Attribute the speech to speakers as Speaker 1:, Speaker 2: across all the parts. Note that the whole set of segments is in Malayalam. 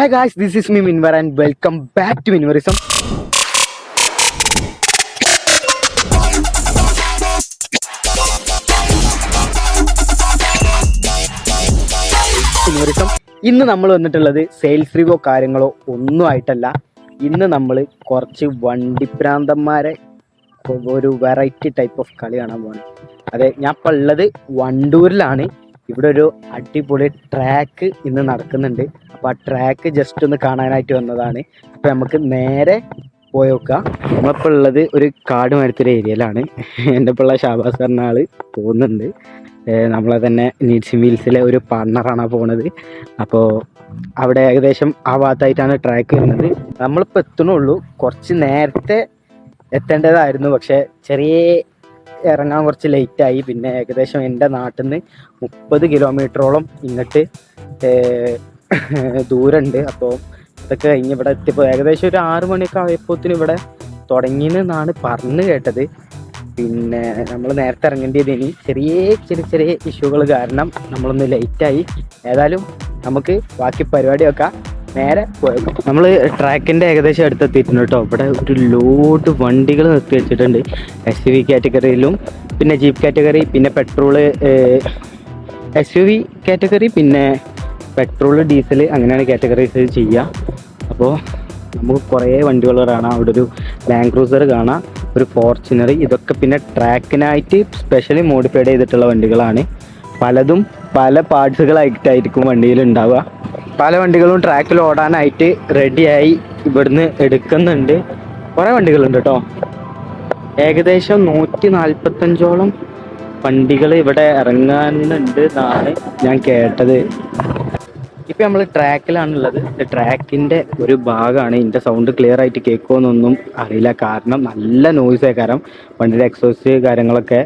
Speaker 1: Hey guys, this is me Minwar and welcome back to Minwarism. Minwarism. ഇന്ന് നമ്മൾ വന്നിട്ടുള്ളത് സെയിൽസ് റിവോ കാര്യങ്ങളോ ഒന്നും ആയിട്ടല്ല ഇന്ന് നമ്മൾ കുറച്ച് വണ്ടിപ്രാന്തന്മാരെ ഒരു വെറൈറ്റി ടൈപ്പ് ഓഫ് കളി കാണാൻ പോകണം അതെ ഞാൻ ഇപ്പോൾ ഉള്ളത് വണ്ടൂരിലാണ് ഇവിടെ ഒരു അടിപൊളി ട്രാക്ക് ഇന്ന് നടക്കുന്നുണ്ട്. അപ്പൊ ആ ട്രാക്ക് ജസ്റ്റ് ഒന്ന് കാണാനായിട്ട് വന്നതാണ്. അപ്പൊ നമുക്ക് നേരെ പോയി നോക്കാം. നമ്മളിപ്പോൾ ഉള്ളത് ഒരു കാട് മരത്തിലെ ഏരിയയിലാണ്. എന്റെ പിള്ള ഷാബാസ് പറഞ്ഞ ആൾ പോകുന്നുണ്ട്. നമ്മളെ തന്നെ നീഡ്സ് മീൽസിലെ ഒരു പാർട്ണറാണ് പോണത്. അപ്പോൾ അവിടെ ഏകദേശം ആ ഭാഗത്തായിട്ടാണ് ട്രാക്ക് വരുന്നത്. നമ്മളിപ്പോൾ എത്തണുള്ളൂ. കുറച്ച് നേരത്തെ എത്തേണ്ടതായിരുന്നു. പക്ഷേ ചെറിയ ഇറങ്ങാൻ കുറച്ച് ലേറ്റായി പിന്നെ ഏകദേശം എന്റെ നാട്ടിൽ നിന്ന് മുപ്പത് കിലോമീറ്ററോളം ഇങ്ങോട്ട് ദൂരമുണ്ട് അപ്പോൾ ഇതൊക്കെ കഴിഞ്ഞ് ഇവിടെ എത്തിയപ്പോൾ ഏകദേശം ഒരു ആറ് മണിയൊക്കെ ആയപ്പോത്തിന് ഇവിടെ തുടങ്ങിയെന്നാണ് പറഞ്ഞു കേട്ടത്. പിന്നെ നമ്മൾ നേരത്തെ ഇറങ്ങേണ്ടത് ഇനി ചെറിയ ചെറിയ ചെറിയ ഇഷ്യൂകൾ കാരണം നമ്മളൊന്ന് ലേറ്റായി ഏതായാലും നമുക്ക് ബാക്കി പരിപാടിയൊക്കെ നേരെ പോയത്. നമ്മൾ ട്രാക്കിന്റെ ഏകദേശം അടുത്തെത്തിയിട്ടുണ്ട് കേട്ടോ. ഇവിടെ ഒരു ലോഡ് വണ്ടികൾ നിർത്തി വെച്ചിട്ടുണ്ട്. എസ് യു വി കാറ്റഗറിയിലും പിന്നെ ജീപ്പ് കാറ്റഗറി പിന്നെ petrol S U V category പിന്നെ പെട്രോൾ ഡീസൽ അങ്ങനെയാണ് കാറ്റഗറീസ് ചെയ്യുക. അപ്പോൾ നമുക്ക് കുറേ വണ്ടികൾ കാണാം. അവിടെ ഒരു ലാൻഡ് ക്രൂസർ കാണാം ഒരു ഫോർച്യൂണർ ഇതൊക്കെ പിന്നെ ട്രാക്കിനായിട്ട് സ്പെഷ്യലി മോഡിഫൈഡ് ചെയ്തിട്ടുള്ള വണ്ടികളാണ്. പലതും പല പാർട്സുകളായിട്ടായിരിക്കും വണ്ടിയിൽ ഉണ്ടാവുക പല വണ്ടികളും ട്രാക്കിൽ ഓടാനായിട്ട് റെഡിയായി ഇവിടുന്ന് എടുക്കുന്നുണ്ട്. കുറേ വണ്ടികളുണ്ട് കേട്ടോ ഏകദേശം നൂറ്റി നാൽപ്പത്തഞ്ചോളം വണ്ടികൾ ഇവിടെ ഇറങ്ങാനുണ്ട് എന്നാണ് ഞാൻ കേട്ടത്. ഇപ്പൊ നമ്മൾ ട്രാക്കിലാണുള്ളത് ട്രാക്കിന്റെ ഒരു ഭാഗമാണ് ഇതിന്റെ സൗണ്ട് ക്ലിയർ ആയിട്ട് കേൾക്കുമെന്നൊന്നും അറിയില്ല. കാരണം നല്ല നോയ്സേ കാരണം വണ്ടിയുടെ എക്സോസ് കാര്യങ്ങളൊക്കെ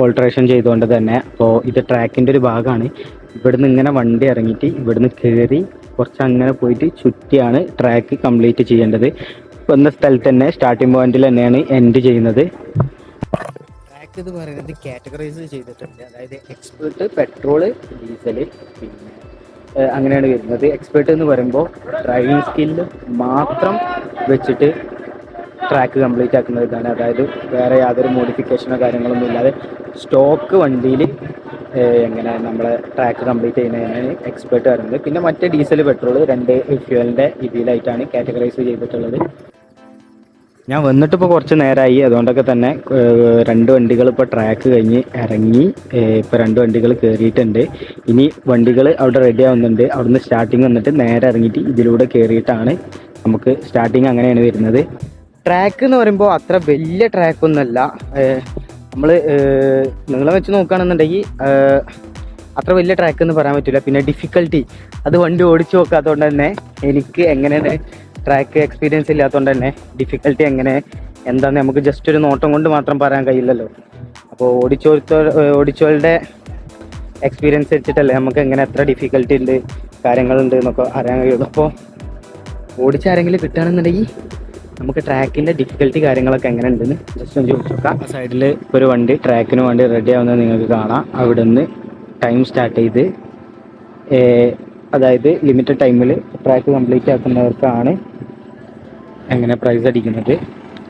Speaker 1: ഓൾട്രേഷൻ ചെയ്തുകൊണ്ട് തന്നെ. അപ്പോൾ ഇത് ട്രാക്കിന്റെ ഒരു ഭാഗമാണ് ഇവിടുന്ന് ഇങ്ങനെ വണ്ടി ഇറങ്ങിയിട്ട് ഇവിടുന്ന് കയറി കുറച്ച് അങ്ങനെ പോയിട്ട് ചുറ്റിയാണ് ട്രാക്ക് കംപ്ലീറ്റ് ചെയ്യേണ്ടത്. വന്ന സ്ഥലത്ത് തന്നെ സ്റ്റാർട്ടിംഗ് പോയിന്റിൽ തന്നെയാണ് എൻഡ് ചെയ്യുന്നത്. ട്രാക്ക് എന്ന് പറയുന്നത് കാറ്റഗറൈസ് ചെയ്തിട്ടുണ്ട്. അതായത് എക്സ്പേർട്ട് പെട്രോൾ ഡീസൽ പിന്നെ അങ്ങനെയാണ് വരുന്നത്. എക്സ്പേർട്ട് എന്ന് പറയുമ്പോൾ ഡ്രൈവിംഗ് സ്കില്ല് മാത്രം വെച്ചിട്ട് ട്രാക്ക് കംപ്ലീറ്റ് ആക്കുന്ന ഇതാണ് അതായത് വേറെ യാതൊരു മോഡിഫിക്കേഷനോ കാര്യങ്ങളൊന്നും ഇല്ലാതെ സ്റ്റോക്ക് വണ്ടിയിൽ എങ്ങനെ നമ്മളെ ട്രാക്ക് കംപ്ലീറ്റ് ചെയ്യുന്നതിനാണ് എക്സ്പേർട്ട് വരുന്നത്. പിന്നെ മറ്റേ ഡീസൽ പെട്രോൾ രണ്ട് ഫ്യൂവലിന്റെ ഇതിലായിട്ടാണ് കാറ്റഗറൈസ് ചെയ്തിട്ടുള്ളത്. ഞാൻ വന്നിട്ട് ഇപ്പോൾ കുറച്ച് നേരമായി അതുകൊണ്ടൊക്കെ തന്നെ രണ്ട് വണ്ടികൾ ഇപ്പോൾ ട്രാക്ക് കഴിഞ്ഞ് ഇറങ്ങി ഇപ്പോൾ രണ്ട് വണ്ടികൾ കയറിയിട്ടുണ്ട് ഇനി വണ്ടികൾ അവിടെ റെഡി ആവുന്നുണ്ട്. അവിടുന്ന് സ്റ്റാർട്ടിങ് വന്നിട്ട് നേരെ ഇറങ്ങിയിട്ട് ഇതിലൂടെ കയറിയിട്ടാണ് നമുക്ക് സ്റ്റാർട്ടിങ് അങ്ങനെയാണ് വരുന്നത്. ട്രാക്ക് എന്ന് പറയുമ്പോൾ അത്ര വലിയ ട്രാക്ക് ഒന്നുമല്ല. നമ്മൾ നിങ്ങളെ വെച്ച് നോക്കുകയാണെന്നുണ്ടെങ്കിൽ അത്ര വലിയ ട്രാക്ക് എന്ന് പറയാൻ പറ്റില്ല പിന്നെ ഡിഫിക്കൽട്ടി അത് വണ്ടി ഓടിച്ചു നോക്കാത്തതുകൊണ്ട് തന്നെ എനിക്ക് എങ്ങനെ ട്രാക്ക് എക്സ്പീരിയൻസ് ഇല്ലാത്തതുകൊണ്ട് തന്നെ ഡിഫിക്കൽട്ടി എങ്ങനെ എന്താന്ന് നമുക്ക് ജസ്റ്റ് ഒരു നോട്ടം കൊണ്ട് മാത്രം പറയാൻ കഴിയില്ലല്ലോ. അപ്പോൾ ഓടിച്ചോർത്തോ ഓടിച്ചോളുടെ എക്സ്പീരിയൻസ് വെച്ചിട്ടല്ലേ നമുക്ക് എങ്ങനെ എത്ര ഡിഫിക്കൽട്ടി ഉണ്ട് കാര്യങ്ങളുണ്ട് എന്നൊക്കെ അറിയാൻ കഴിയുള്ളൂ. അപ്പോൾ ഓടിച്ചാരെങ്കിലും കിട്ടുകയാണെന്നുണ്ടെങ്കിൽ നമുക്ക് ട്രാക്കിന്റെ ഡിഫിക്കൽട്ടി കാര്യങ്ങളൊക്കെ എങ്ങനെ ഉണ്ടെന്ന് ജസ്റ്റ് ഒന്ന് ചോദിച്ചു നോക്കാം. സൈഡിൽ ഒരു വണ്ടി ട്രാക്കിന് വേണ്ടി റെഡി ആവുന്നത് നിങ്ങൾക്ക് കാണാം. അവിടെ നിന്ന് ടൈം സ്റ്റാർട്ട് ചെയ്ത് അതായത് ലിമിറ്റഡ് ടൈമിൽ ട്രാക്ക് കംപ്ലീറ്റ് ആക്കുന്നവർക്കാണ് എങ്ങനെ പ്രൈസ് അടിക്കുന്നത്.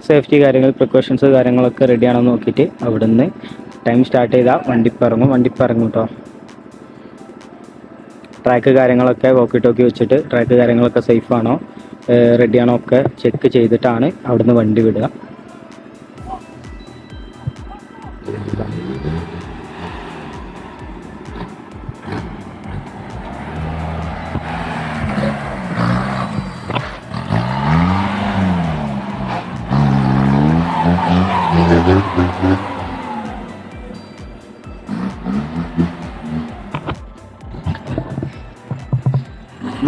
Speaker 1: സേഫ്റ്റി കാര്യങ്ങൾ പ്രിക്കോഷൻസ് കാര്യങ്ങളൊക്കെ റെഡി ആണോ എന്ന് നോക്കിയിട്ട് നിന്ന് ടൈം സ്റ്റാർട്ട് ചെയ്താൽ വണ്ടി പറങ്ങും. കേട്ടോ ട്രാക്ക് കാര്യങ്ങളൊക്കെ വോക്കി ടോക്കി വെച്ചിട്ട് ട്രാക്ക് കാര്യങ്ങളൊക്കെ സേഫ് ആണോ റെഡി ആണോ ഒക്കെ ചെക്ക് ചെയ്തിട്ടാണ് അവിടുന്ന് വണ്ടി വിടുക.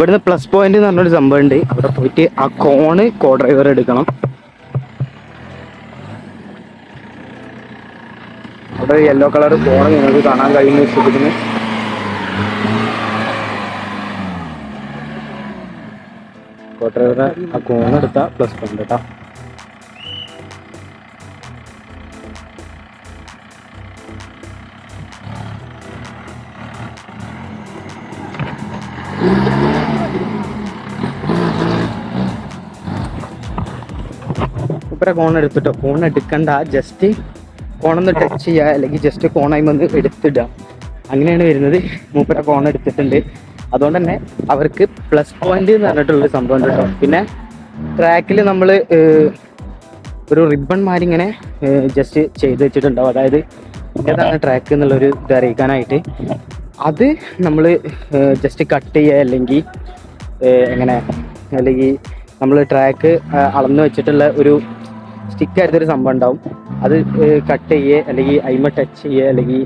Speaker 1: ഇവിടുന്ന് പ്ലസ് പോയിന്റ് എന്ന് പറഞ്ഞൊരു സംഭവം ഉണ്ട് അവിടെ പോയിട്ട് ആ കോണ് കോ ഡ്രൈവർ എടുക്കണം. അവിടെ യെല്ലോ കളർ കോണ് നിങ്ങൾക്ക് കാണാൻ കഴിയുന്ന വിശ്വസിക്കുന്നു. കോ ഡ്രൈവറെ ആ കോൺ എടുത്താൽ പ്ലസ് പോയിന്റ് കേട്ടോ ഇപ്പറ കോൺ എടുത്തിട്ടോ. കോൺ എടുക്കണ്ട. ജസ്റ്റ് കോണൊന്ന് ടച്ച് ചെയ്യുക അല്ലെങ്കിൽ ജസ്റ്റ് കോണായി വന്ന് എടുത്തിടുക അങ്ങനെയാണ് വരുന്നത്. മൂപ്പര കോൺ എടുത്തിട്ടുണ്ട്. അതുകൊണ്ട് തന്നെ അവർക്ക് പ്ലസ് പോയിന്റ് എന്ന് പറഞ്ഞിട്ടുള്ളൊരു സംഭവം കേട്ടോ. പിന്നെ ട്രാക്കിൽ നമ്മൾ ഒരു റിബൺ മാരിങ്ങനെ ജസ്റ്റ് ചെയ്ത് വെച്ചിട്ടുണ്ടാവും. അതായത് ഏതാണ് ട്രാക്ക് എന്നുള്ളൊരു ഇത് അറിയിക്കാനായിട്ട്. അത് നമ്മൾ ജസ്റ്റ് കട്ട് ചെയ്യുക അല്ലെങ്കിൽ എങ്ങനെ അല്ലെങ്കിൽ നമ്മൾ ട്രാക്ക് അളന്ന് വെച്ചിട്ടുള്ള ഒരു സ്റ്റിക്ക് ആയിട്ടൊരു സംഭവം ഉണ്ടാവും. അത് കട്ട് ചെയ്യുക അല്ലെങ്കിൽ അയിമ ടച്ച് ചെയ്യുക അല്ലെങ്കിൽ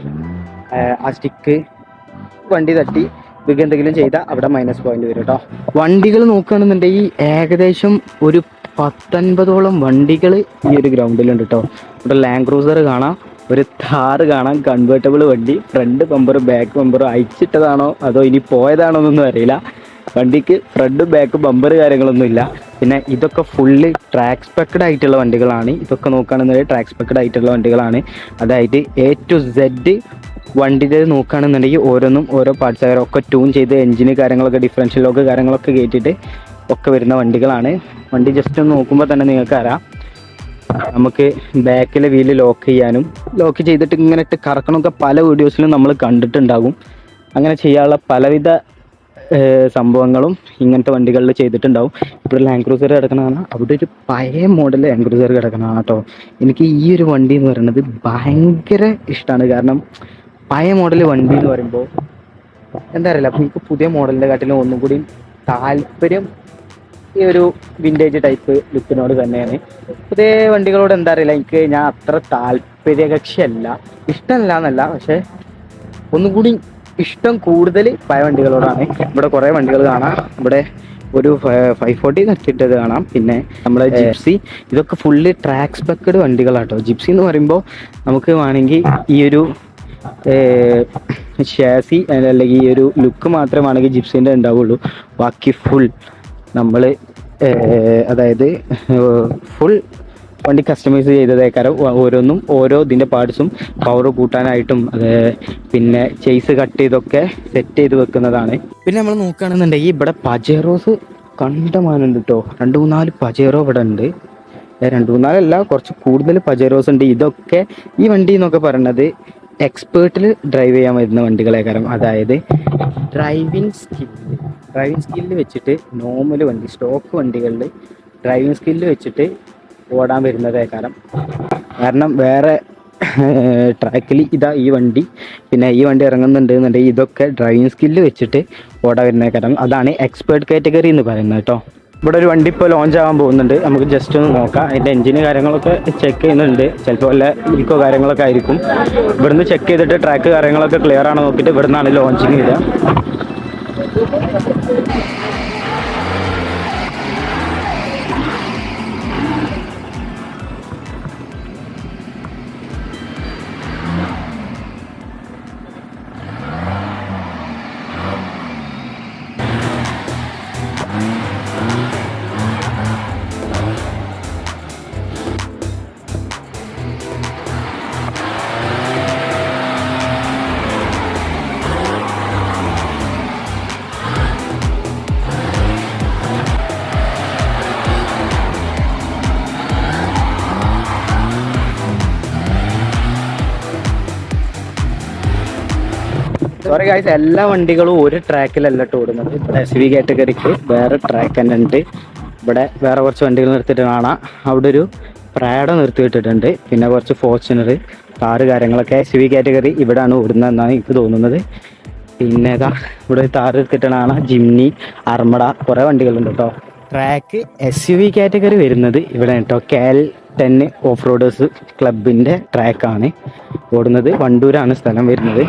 Speaker 1: ആ സ്റ്റിക്ക് വണ്ടി തട്ടി ഇതൊക്കെ എന്തെങ്കിലും ചെയ്താൽ അവിടെ മൈനസ് പോയിന്റ് വരും കേട്ടോ വണ്ടികൾ നോക്കുകയാണെന്നുണ്ടെങ്കിൽ ഏകദേശം ഒരു പത്തൊൻപതോളം വണ്ടികൾ ഈ ഒരു ഗ്രൗണ്ടിലുണ്ട് കേട്ടോ ഇവിടെ ലാൻഡ് ക്രൂസർ കാണാം. ഒരു താറ് കാണാൻ കൺവേർട്ടബിൾ വണ്ടി ഫ്രണ്ട് ബമ്പറും ബാക്ക് ബമ്പറും അയച്ചിട്ടതാണോ അതോ ഇനി പോയതാണോ എന്നൊന്നും അറിയില്ല. വണ്ടിക്ക് ഫ്രണ്ട് ബാക്ക് ബമ്പർ കാര്യങ്ങളൊന്നും ഇല്ല പിന്നെ ഇതൊക്കെ ഫുള്ള് ട്രാക്ക് സ്പെക്ഡ് ആയിട്ടുള്ള വണ്ടികളാണ്. ഇതൊക്കെ നോക്കുകയാണെന്നുണ്ടെങ്കിൽ ട്രാക്ക് സ്പെക്ഡ് ആയിട്ടുള്ള വണ്ടികളാണ്. അതായത് എ ടു സെഡ് വണ്ടിന്റെ നോക്കുകയാണെന്നുണ്ടെങ്കിൽ ഓരോന്നും ഓരോ പാർട്സ് ഒക്കെ ട്യൂൺ ചെയ്ത് എഞ്ചിന് കാര്യങ്ങളൊക്കെ ഡിഫറൻഷ്യൽ ലോക്ക് കാര്യങ്ങളൊക്കെ കയറ്റിയിട്ട് ഒക്കെ വരുന്ന വണ്ടികളാണ്. വണ്ടി ജസ്റ്റ് ഒന്ന് നോക്കുമ്പോൾ തന്നെ നിങ്ങൾക്ക് അറിയാം നമുക്ക് ബാക്കിലെ വീൽ ലോക്ക് ചെയ്യാനും ലോക്ക് ചെയ്തിട്ട് ഇങ്ങനെ ഇട്ട് കറക്കണമൊക്കെ പല വീഡിയോസിലും നമ്മൾ കണ്ടിട്ടുണ്ടാകും. അങ്ങനെ ചെയ്യാനുള്ള പലവിധ സംഭവങ്ങളും ഇങ്ങനത്തെ വണ്ടികളിൽ ചെയ്തിട്ടുണ്ടാവും. ഇവിടെ ലാൻഡ് ക്രൂസർ കിടക്കണതാണ്. അവിടെ ഒരു പഴയ മോഡൽ ലാൻഡ് ക്രൂസർ കിടക്കണതാണ് കേട്ടോ എനിക്ക് ഈ ഒരു വണ്ടി എന്ന് പറയുന്നത് ഭയങ്കര ഇഷ്ടമാണ് കാരണം പഴയ മോഡൽ വണ്ടി എന്ന് പറയുമ്പോൾ എന്താ അറിയില്ല. അപ്പം എനിക്ക് പുതിയ മോഡലിന്റെ കാട്ടിലും ഒന്നും കൂടി താല്പര്യം ഈ ഒരു വിന്റേജ് ടൈപ്പ് ലുക്കിനോട് തന്നെയാണ്. പുതിയ വണ്ടികളോട് എന്താ അറിയില്ല എനിക്ക് ഞാൻ അത്ര താല്പര്യ കക്ഷിയല്ല ഇഷ്ടമല്ല എന്നല്ല പക്ഷെ ഒന്നും കൂടി ഇഷ്ടം കൂടുതൽ പഴയ വണ്ടികളോടാണ്. ഇവിടെ കുറേ വണ്ടികൾ കാണാം. ഇവിടെ ഒരു ഫൈവ് ഫോർട്ടി നിർത്തിയിട്ടത് കാണാം. പിന്നെ നമ്മുടെ ജിപ്സി. ഇതൊക്കെ ഫുള്ള് ട്രാക്ക് സ്പെക്കഡ് വണ്ടികളാട്ടോ. ജിപ്സി എന്ന് പറയുമ്പോൾ നമുക്ക് വേണമെങ്കിൽ ഈ ഒരു ഷാസി അല്ലെങ്കിൽ ഈ ഒരു ലുക്ക് മാത്രമാണെങ്കിൽ ജിപ്സിന്റെ ഉണ്ടാവുള്ളൂ. ബാക്കി ഫുൾ നമ്മൾ അതായത് ഫുൾ വണ്ടി കസ്റ്റമൈസ് ചെയ്തതേക്കാരം ഓരോന്നും ഓരോ ഇതിന്റെ പാർട്സും പവർ കൂട്ടാനായിട്ടും അത് പിന്നെ ചെയ്സ് കട്ട് ചെയ്തൊക്കെ സെറ്റ് ചെയ്ത് വെക്കുന്നതാണ്. പിന്നെ നമ്മൾ നോക്കുകയാണെന്നുണ്ടെങ്കിൽ ഇവിടെ പജേറോസ് കണ്ടമാനുണ്ട് കേട്ടോ രണ്ട് മൂന്നാൽ പജേറോ ഇവിടെ ഉണ്ട്. രണ്ട് മൂന്നാലല്ല കുറച്ച് കൂടുതൽ പജേറോസ് ഉണ്ട്. ഇതൊക്കെ ഈ വണ്ടി എന്നൊക്കെ പറയുന്നത് എക്സ്പേർട്ടിൽ ഡ്രൈവ് ചെയ്യാൻ വരുന്ന കാരണം അതായത് ഡ്രൈവിംഗ് സ്കില്ല് ഡ്രൈവിംഗ് സ്കില്ല് വെച്ചിട്ട് നോർമൽ വണ്ടി സ്റ്റോക്ക് വണ്ടികളിൽ ഡ്രൈവിംഗ് സ്കില്ല് വെച്ചിട്ട് ഓടാൻ വരുന്നതേ കാരണം കാരണം വേറെ ട്രാക്കിൽ ഇതാ ഈ വണ്ടി പിന്നെ ഈ വണ്ടി ഇറങ്ങുന്നുണ്ട് എന്നുണ്ടെങ്കിൽ ഇതൊക്കെ ഡ്രൈവിംഗ് സ്കില്ല് വെച്ചിട്ട് ഓടാൻ വരുന്നേക്കാരം അതാണ് എക്സ്പേർട്ട് കാറ്റഗറി എന്ന് പറയുന്നത് കേട്ടോ. ഇവിടെ ഒരു വണ്ടി ഇപ്പോൾ ലോഞ്ച് ആവാൻ പോകുന്നുണ്ട്. നമുക്ക് ജസ്റ്റ് ഒന്ന് നോക്കാം. അതിന്റെ എഞ്ചിന് കാര്യങ്ങളൊക്കെ ചെക്ക് ചെയ്യുന്നുണ്ട്. ചിലപ്പോൾ വല്ല ഇക്കോ കാര്യങ്ങളൊക്കെ ആയിരിക്കും. ഇവിടുന്ന് ചെക്ക് ചെയ്തിട്ട് ട്രാക്ക് കാര്യങ്ങളൊക്കെ ക്ലിയർ ആണോ നോക്കിയിട്ട് ഇവിടുന്നാണ് ലോഞ്ചിങ് വരിക Thank you. സോറി ഗായ്സ് എല്ലാ വണ്ടികളും ഒരു ട്രാക്കിലല്ല കേട്ടോ ഓടുന്നത്. ഇവിടെ എസ് വി കാറ്റഗറിക്ക് വേറെ ട്രാക്ക് തന്നെ ഉണ്ട്. ഇവിടെ വേറെ കുറച്ച് വണ്ടികൾ നിർത്തിയിട്ട് കാണാം അവിടെ ഒരു പ്രാഡ നിർത്തിയിട്ടിട്ടുണ്ട് പിന്നെ കുറച്ച് ഫോർച്യൂണർ കാറ് കാര്യങ്ങളൊക്കെ എസ് വി കാറ്റഗറി ഇവിടെയാണ് ഓടുന്നതെന്നാണ് എനിക്ക് തോന്നുന്നത്. പിന്നെ ഇവിടെ താറ് നിർത്തിയിട്ടാണ് കാണാം ജിംനി അർമട കുറേ വണ്ടികളുണ്ട് കേട്ടോ. Track S U V category വരുന്നത് ഇവിടെ കേട്ടോ കാൽ ടെൻ ഓഫ് റോഡേഴ്സ് ക്ലബിന്റെ ട്രാക്കാണ് ഓടുന്നത് വണ്ടൂരാണ് സ്ഥലം വരുന്നത്.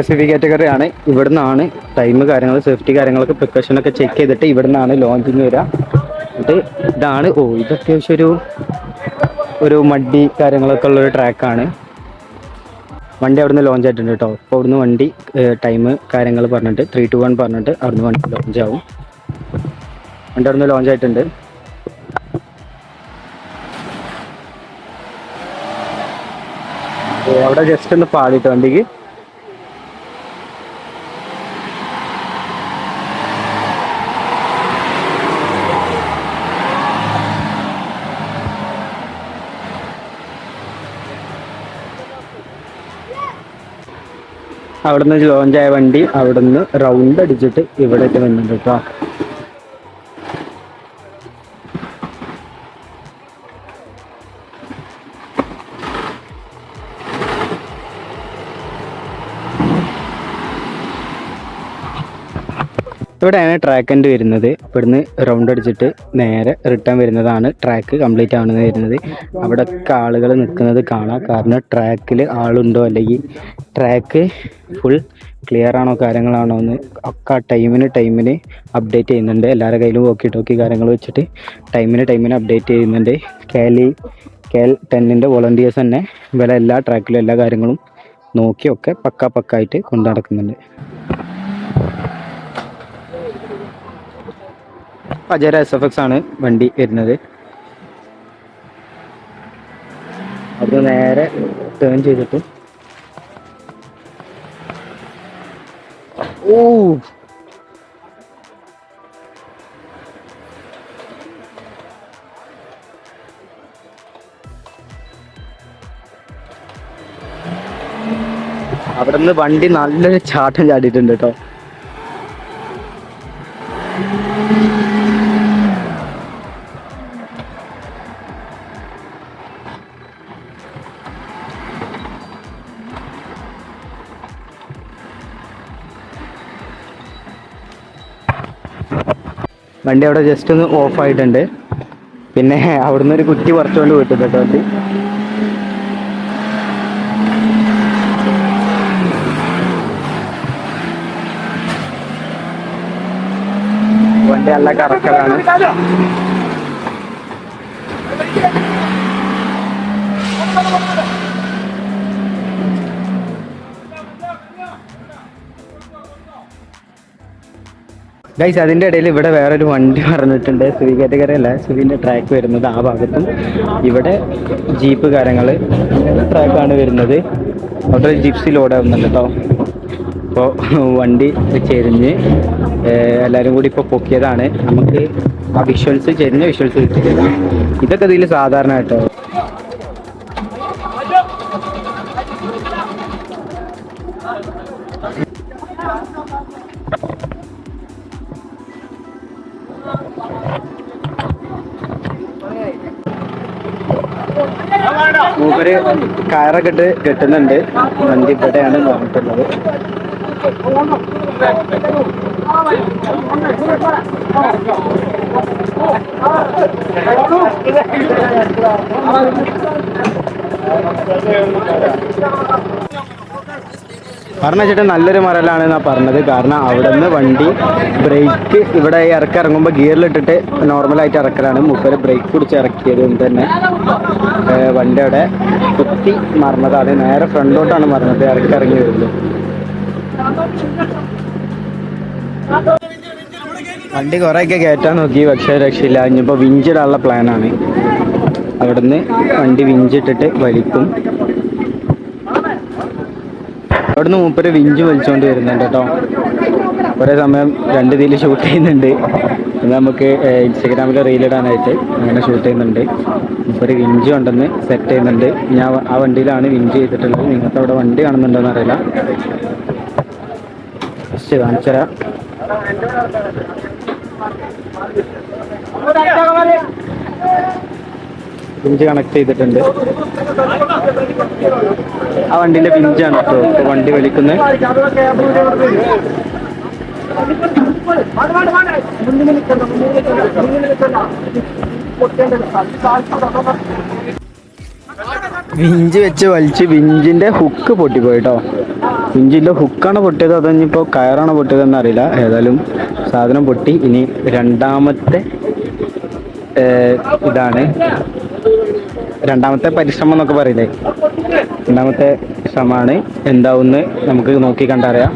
Speaker 1: എസ് വി കാറ്റഗറി ആണ്. ഇവിടുന്നാണ് ടൈം കാര്യങ്ങൾ സേഫ്റ്റി കാര്യങ്ങളൊക്കെ പ്രിക്കോഷൻ ഒക്കെ ചെക്ക് ചെയ്തിട്ട് ഇവിടുന്നാണ് ലോഞ്ചിങ് വരിക. എന്നിട്ട് ഇതാണ് ഓ ഇത് അത്യാവശ്യം ഒരു ഒരു മഡി കാര്യങ്ങളൊക്കെ ഉള്ളൊരു ട്രാക്കാണ് വണ്ടി അവിടുന്ന് ലോഞ്ച് ആയിട്ടുണ്ട് കേട്ടോ അപ്പോൾ അവിടുന്ന് വണ്ടി ടൈം കാര്യങ്ങൾ പറഞ്ഞിട്ട് ത്രീ ടു വൺ പറഞ്ഞിട്ട് അവിടുന്ന് വണ്ടി ലോഞ്ച് ആവും. വണ്ടി അവിടുന്ന് ലോഞ്ച് ആയിട്ടുണ്ട്. അവിടെ ജസ്റ്റ് ഒന്ന് പാടിയിട്ട് വണ്ടിക്ക്. അവിടുന്ന് ലോഞ്ചായ വണ്ടി അവിടുന്ന് റൗണ്ട് അടിച്ചിട്ട് ഇവിടേക്ക് വന്നിട്ടുണ്ട് കേട്ടോ ഇവിടെയാണ് ട്രാക്ക് എൻഡ് വരുന്നത്. ഇവിടുന്ന് റൗണ്ട് അടിച്ചിട്ട് നേരെ റിട്ടേൺ വരുന്നതാണ്. ട്രാക്ക് കംപ്ലീറ്റ് ആവുന്നത് വരുന്നത്. അവിടെ ഒക്കെ ആളുകൾ നിൽക്കുന്നത് കാണാം. കാരണം ട്രാക്കിൽ ആളുണ്ടോ? അല്ലെങ്കിൽ ട്രാക്ക് ഫുൾ ക്ലിയർ ആണോ? കാര്യങ്ങളാണോ? എന്ന് ഒക്കെ ടൈമിന് ടൈമിന് അപ്ഡേറ്റ് ചെയ്യുന്നുണ്ട്. എല്ലാവരുടെ കയ്യിലും ഓക്കി ടോക്കി കാര്യങ്ങൾ വെച്ചിട്ട് ടൈമിന് ടൈമിന് അപ്ഡേറ്റ് ചെയ്യുന്നുണ്ട്. കാലി കെൽ ടെന്നിന്റെ വോളണ്ടിയേഴ്സ് തന്നെ ഇവിടെ എല്ലാ ട്രാക്കിലും എല്ലാ കാര്യങ്ങളും നോക്കിയൊക്കെ പക്ക പക്കായിട്ട് കൊണ്ടു നടക്കുന്നുണ്ട്. പജര എസ് എഫ് എക്സ് ആണ് വണ്ടി വരുന്നത്. അത് നേരെ ടേൺ ചെയ്തിട്ട്. ഓ. അവിടെ നിന്ന് വണ്ടി നല്ലൊരു ചാട്ടം ചാടിയിട്ടുണ്ട് കേട്ടോ. വണ്ടി അവിടെ ജസ്റ്റ് ഒന്ന് ഓഫ് ആയിട്ടുണ്ട്. പിന്നെ അവിടുന്ന് ഒരു കുറ്റി പറിച്ചുകൊണ്ട് പോയിട്ടുണ്ട് കേട്ടോ വണ്ടി. വണ്ടി നല്ല കറക്കലാണ്. ഗൈസ് അതിന്റെ ഇടയിൽ ഇവിടെ വേറൊരു വണ്ടി പറഞ്ഞിട്ടുണ്ട്. കാറ്റഗറിയല്ല സുവിന്റെ ട്രാക്ക് വരുന്നത് ആ ഭാഗത്തും. ഇവിടെ ജീപ്പ് കാര്യങ്ങൾ ട്രാക്കാണ് വരുന്നത്. അവിടെ ജിപ്സി ലോഡ് ആവുന്നുണ്ട് കേട്ടോ അപ്പോൾ വണ്ടി ചെരിഞ്ഞ് എല്ലാവരും കൂടി ഇപ്പോൾ പൊക്കിയതാണ്. നമുക്ക് ആ വിഷ്വൽസ് ചെരിഞ്ഞ വിഷ്വൽസ് ഇതൊക്കെ ഇതിൽ സാധാരണ കേട്ടോ മൂപ്പര് കയറൊക്കെ ഇട്ട് കെട്ടുന്നുണ്ട്. വണ്ടി പറഞ്ഞിട്ടുള്ളത് പറഞ്ഞു ചേട്ടൻ നല്ലൊരു മറലാണ് എന്നാ പറഞ്ഞത്. കാരണം അവിടെ നിന്ന് വണ്ടി ബ്രേക്ക് ഇവിടെ ഇറക്കി ഇറങ്ങുമ്പോൾ ഗിയറിലിട്ടിട്ട് നോർമലായിട്ട് ഇറക്കലാണ്. മുപ്പര് ബ്രേക്ക് പിടിച്ച് ഇറക്കിയത് കൊണ്ട് തന്നെ. വണ്ടി അവിടെ കുത്തി മറന്നതാണ്. നേരെ ഫ്രണ്ടോട്ടാണ് മറന്നത്. ഇറക്കി ഇറങ്ങി വരുന്നത്. വണ്ടി കുറേയൊക്കെ കയറ്റാൻ നോക്കി. പക്ഷേ രക്ഷയില്ല. ഇനിയിപ്പോൾ വിഞ്ചിടാനുള്ള പ്ലാനാണ് അവിടുന്ന് വണ്ടി വിഞ്ചിട്ടിട്ട് വലിക്കും. അവിടുന്ന് മൂപ്പര് വിഞ്ച് വലിച്ചുകൊണ്ട് വരുന്നുണ്ട് കേട്ടോ. ഒരേ സമയം രണ്ട് ഇതിൽ ഷൂട്ട് ചെയ്യുന്നുണ്ട്. നമുക്ക് ഇൻസ്റ്റഗ്രാമിൽ റീലിടാനായിട്ട് അങ്ങനെ ഷൂട്ട് ചെയ്യുന്നുണ്ട്. ഒരു വിഞ്ച് ഉണ്ടെന്ന് സെറ്റ് ചെയ്യുന്നുണ്ട്. ഞാൻ ആ വണ്ടിയിലാണ് വിഞ്ച് ചെയ്തിട്ടുള്ളത്. നിങ്ങൾക്ക് അവിടെ വണ്ടി കാണുന്നുണ്ടോന്ന് അറിയില്ല. ജസ്റ്റ് കാണിച്ചുതരാം. വിഞ്ച് കണക്ട് ചെയ്തിട്ടുണ്ട്. ആ വണ്ടിന്റെ പിഞ്ചാണ് കേട്ടോ. വണ്ടി വലിക്കുന്നത്. വിഞ്ച് വെച്ച് വലിച്ച് വിഞ്ചിന്റെ ഹുക്ക് പൊട്ടിപ്പോയിട്ടോ. വിഞ്ചിന്റെ ഹുക്കാണ് പൊട്ടിയത്? അതഞ്ഞിപ്പോ കയറാണ് പൊട്ടിയത് എന്നറിയില്ല ഏതായാലും സാധനം പൊട്ടി. ഇനി രണ്ടാമത്തെ ഇതാണ്. രണ്ടാമത്തെ പരിശ്രമം എന്നൊക്കെ പറയില്ലേ? രണ്ടാമത്തെ ശ്രമമാണ്. എന്താവുന്ന് നമുക്ക് നോക്കി കണ്ടറിയാം.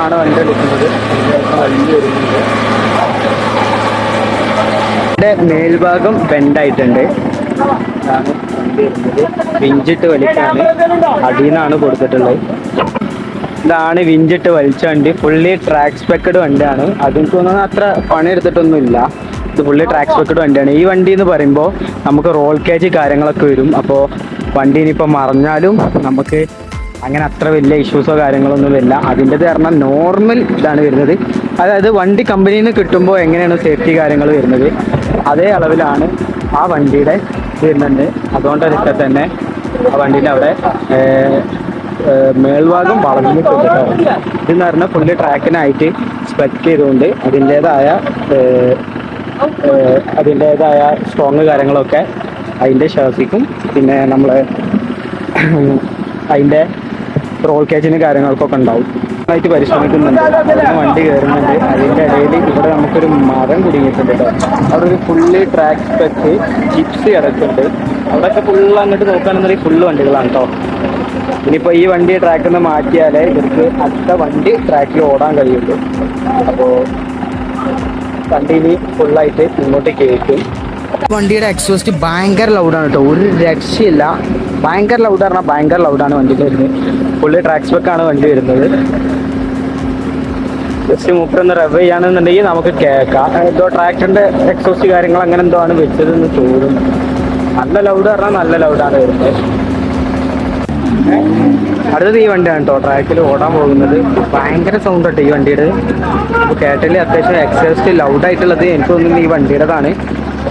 Speaker 1: ആണ് വണ്ടി എടുക്കുന്നത്. മേൽഭാഗം ബെൻഡായിട്ടുണ്ട് ഇതാണ് വണ്ടി വരുന്നത്. വിഞ്ചിട്ട് വലിക്കാണ് അടിയിൽ നിന്നാണ് കൊടുത്തിട്ടുള്ളത്. ഇതാണ് വിഞ്ചിട്ട് വലിച്ച വണ്ടി. ഫുള്ളി ട്രാക്ക് സ്പെക്കഡ് വണ്ടിയാണ്. അത് തോന്നുന്നത് അത്ര പണി എടുത്തിട്ടൊന്നുമില്ല. ഇത് ഫുള്ളി ട്രാക്ക് സ്പെക്കഡ് വണ്ടിയാണ്. ഈ വണ്ടി എന്ന് പറയുമ്പോൾ നമുക്ക് റോൾ കേജ് കാര്യങ്ങളൊക്കെ വരും. അപ്പോൾ വണ്ടി ഇനിയിപ്പോൾ മറിഞ്ഞാലും നമുക്ക് അങ്ങനെ അത്ര വലിയ ഇഷ്യൂസോ കാര്യങ്ങളൊന്നും ഇല്ല അതിന്റെത് കാരണം നോർമൽ ഇതാണ് വരുന്നത്. അതായത് വണ്ടി കമ്പനിയിൽ നിന്ന് കിട്ടുമ്പോൾ എങ്ങനെയാണ് സേഫ്റ്റി കാര്യങ്ങൾ വരുന്നത്? അതേ അളവിലാണ് ആ വണ്ടിയുടെ വരുന്നുണ്ട്. അതുകൊണ്ടൊക്കെ തന്നെ ആ വണ്ടീന്റെ അവിടെ മേൽഭാഗം വളഞ്ഞിട്ടുണ്ട് കേട്ടോ ഇതെന്ന് പറഞ്ഞാൽ ഫുള്ള് ട്രാക്കിനായിട്ട് സ്പെക്ക് ചെയ്തുകൊണ്ട് അതിന്റേതായ അതിന്റേതായ സ്ട്രോങ് കാര്യങ്ങളൊക്കെ അതിന്റെ ഷാസിക്കും പിന്നെ നമ്മൾ അതിന്റെ റോൾ കേജിന് കാര്യങ്ങൾക്കൊക്കെ ഉണ്ടാവും. ആയിട്ട് പരിശ്രമിക്കുന്നുണ്ട്. വണ്ടി കയറുന്നുണ്ട്. അതിന്റെ ഇടയിൽ ഇവിടെ നമുക്കൊരു മരം കുടുങ്ങിയിട്ടുണ്ട് കേട്ടോ. അവിടെ ഒരു ഫുള്ള് ട്രാക്ക് സ്പെക്ക് ജിപ്സി കിടക്കുന്നുണ്ട്. അവിടെയൊക്കെ ഫുള്ള് അങ്ങോട്ട് നോക്കുകയാണെന്നുണ്ടെങ്കിൽ ഫുള്ള് വണ്ടികളാണ് കേട്ടോ. ഇനിയിപ്പോൾ ഈ വണ്ടി ട്രാക്കിൽ നിന്ന് മാറ്റിയാലേ ഇവർക്ക് അടുത്ത വണ്ടി ട്രാക്കിൽ ഓടാൻ കഴിയുള്ളൂ. അപ്പോൾ വണ്ടി ഇനി ഫുള്ളായിട്ട് ഇങ്ങോട്ട് കയറ്റും വണ്ടിയുടെ എക്സോസ്റ്റ് ഭയങ്കര ലൗഡാണ് കേട്ടോ. ഒരു രക്ഷയില്ല. ഭയങ്കര ലൗഡ് ഭയങ്കര ലൗഡാണ് വണ്ടി വരുന്നത്. ഫുള്ള് ട്രാക്സ് ബെക്കാണ് വണ്ടി വരുന്നത്. ജസ്റ്റ് മൂപ്പർ ഒന്ന് റവ് ചെയ്യാണെന്നുണ്ടെങ്കിൽ നമുക്ക് കേൾക്കാം. എന്തോ ട്രാക്ടറിന്റെ എക്സോസ്റ്റ് കാര്യങ്ങൾ അങ്ങനെ എന്തോ ആണ് വെച്ചതെന്ന് തോന്നുന്നു. നല്ല ലൗഡ് പറഞ്ഞാൽ നല്ല ലൗഡാണ് വരുന്നത്. അടുത്തത് ഈ വണ്ടിയാണ് കേട്ടോ ട്രാക്കിൽ ഓടാൻ പോകുന്നത്. ഭയങ്കര സൗണ്ട് കേട്ടോ ഈ വണ്ടിയുടെ. കേട്ടില്ല? കേട്ടൽ അത്യാവശ്യം എക്സോസ്റ്റ് ലൗഡ് ആയിട്ടുള്ളത്. എനിക്ക് തോന്നുന്നു ഈ വണ്ടിയുടേതാണ്.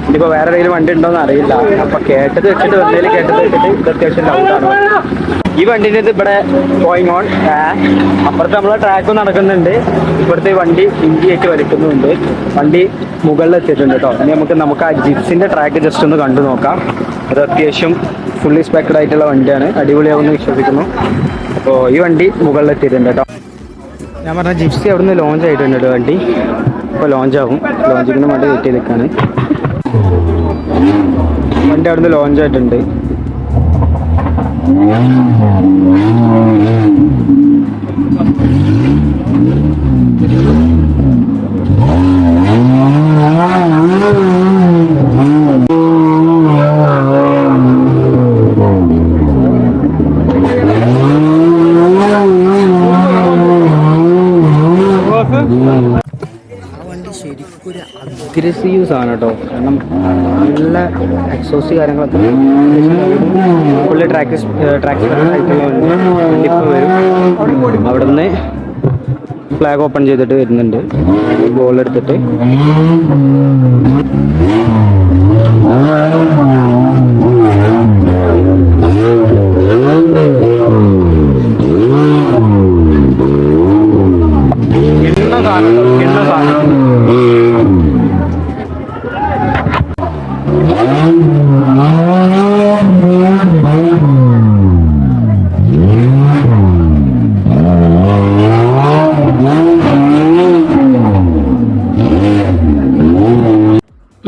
Speaker 1: ഇനിയിപ്പോൾ വേറെ ഏതെങ്കിലും വണ്ടി ഉണ്ടോന്ന് അറിയില്ല. അപ്പൊ കേട്ടത് വെച്ചിട്ട് വന്നതിൽ കേട്ടത് വെച്ചിട്ട് ഇത് അത്യാവശ്യം ലൗഡാണ് ഈ വണ്ടിന്റെ ഇത് ഇവിടെ ഗോയിങ് ഓൺ അപ്പുറത്ത് നമ്മളെ ട്രാക്ക് നടക്കുന്നുണ്ട്. ഇപ്പോഴത്തെ വണ്ടി ഇഞ്ചിയായിട്ട് വലിക്കുന്നുണ്ട്. വണ്ടി മുകളിൽ എത്തിയിട്ടുണ്ട് കേട്ടോ ഇനി നമുക്ക് നമുക്ക് ആ ജിപ്സിന്റെ ട്രാക്ക് ജസ്റ്റ് ഒന്ന് കണ്ടു നോക്കാം. അത് അത്യാവശ്യം ഫുള്ളി സ്പെക്ഡ് ആയിട്ടുള്ള വണ്ടിയാണ്. അടിപൊളിയാവുമെന്ന് വിശ്വസിക്കുന്നു. അപ്പോൾ ഈ വണ്ടി മുകളിൽ എത്തിയിട്ടുണ്ട് കേട്ടോ ഞാൻ പറഞ്ഞ ജിപ്സി അവിടുന്ന് ലോഞ്ച് ആയിട്ടുണ്ട് വണ്ടി. ഇപ്പോൾ ലോഞ്ച് ആവും. ലോഞ്ചിങ്ങിന് വേണ്ടി വെയിറ്റ് ചെയ്ത് നിൽക്കുകയാണ് വണ്ടി അവിടുന്ന് ലോഞ്ച് ആയിട്ടുണ്ട് ആ വണ്ടി ശരിക്കും ഒരു അഗ്രസീവ് ആണ് കേട്ടോ. കാരണം നല്ല എക്സോസ്റ്റ് കാര്യങ്ങളൊക്കെ ഫുള്ള് ട്രാക്ക് ട്രാക്ക് ഇപ്പോൾ വരും. അവിടെ നിന്ന് ഫ്ലാഗ് ഓപ്പൺ ചെയ്തിട്ട് വരുന്നുണ്ട്. ബോൾ എടുത്തിട്ട്. കിണ്ണ സാധനം കിണ്ണ സാധനം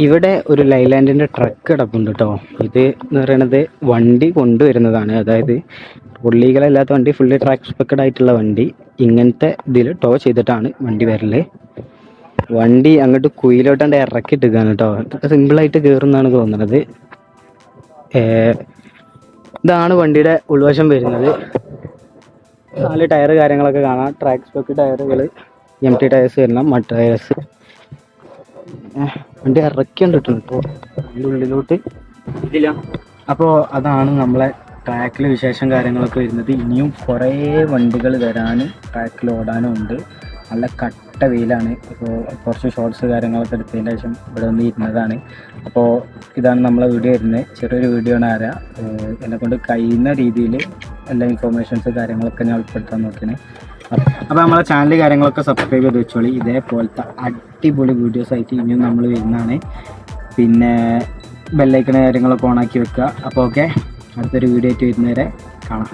Speaker 1: ഇവിടെ ഒരു ലൈലാൻഡിന്റെ ട്രക്ക് കിടപ്പുണ്ട് കേട്ടോ ഇത് എന്ന് പറയുന്നത് വണ്ടി കൊണ്ടുവരുന്നതാണ്. അതായത് പുള്ളികളല്ലാത്ത വണ്ടി ഫുള്ളി ട്രാക്ക് സ്പെക്കഡ് ആയിട്ടുള്ള വണ്ടി ഇങ്ങനത്തെ ഇതിൽ ടോ ചെയ്തിട്ടാണ് വണ്ടി വരൽ. വണ്ടി അങ്ങോട്ട് കുയിലോട്ടാണ്ട് ഇറക്കിയിട്ടിരിക്കുകയാണ് കേട്ടോ സിമ്പിളായിട്ട് കയറുന്നതാണ് തോന്നുന്നത് ഇതാണ് വണ്ടിയുടെ ഉൾവശം വരുന്നത്. നാല് ടയർ കാര്യങ്ങളൊക്കെ കാണാം. ട്രാക്ക് സ്പെക്ക് ടയറുകൾ എം ടി ടയേഴ്സ് വരണം മഡ് ടയേഴ്സ് വണ്ടി ഇറക്കിയുണ്ട് കേട്ടോ അതിന്റെ ഉള്ളിലോട്ട്. ഇതില്ല അപ്പോൾ അതാണ് നമ്മളെ ട്രാക്കിൽ വിശേഷം കാര്യങ്ങളൊക്കെ വരുന്നത്. ഇനിയും കുറേ വണ്ടികൾ വരാനും ട്രാക്കിൽ ഓടാനും ഉണ്ട്. നല്ല കട്ട വെയിലാണ്. ഇപ്പോൾ കുറച്ച് ഷോർട്സ് കാര്യങ്ങളൊക്കെ എടുത്തതിന് ശേഷം ഇവിടെ വന്ന് ഇരുന്നതാണ്. അപ്പോൾ ഇതാണ് നമ്മളെ വീഡിയോ വരുന്നത്. ചെറിയൊരു വീഡിയോ ആണ് ആരാ. എന്നെ കൊണ്ട് കഴിയുന്ന രീതിയിൽ എല്ലാ ഇൻഫോർമേഷൻസ് കാര്യങ്ങളൊക്കെ ഞാൻ ഉൾപ്പെടുത്താൻ നോക്കിയാണ്. അപ്പോൾ നമ്മളെ ചാനൽ കാര്യങ്ങളൊക്കെ സബ്സ്ക്രൈബ് ചെയ്ത് വെച്ചോളി. ഇതേപോലത്തെ അടിപൊളി വീഡിയോസ് ആയിട്ട് ഇനിയും നമ്മൾ വരുന്നതാണ്. പിന്നെ ബെല്ലൈക്കണ കാര്യങ്ങളൊക്കെ ഓണാക്കി വെക്കുക. അപ്പോൾ ഓക്കെ അടുത്തൊരു വീഡിയോ ആയിട്ട് വരുന്നവരെ കാണാം.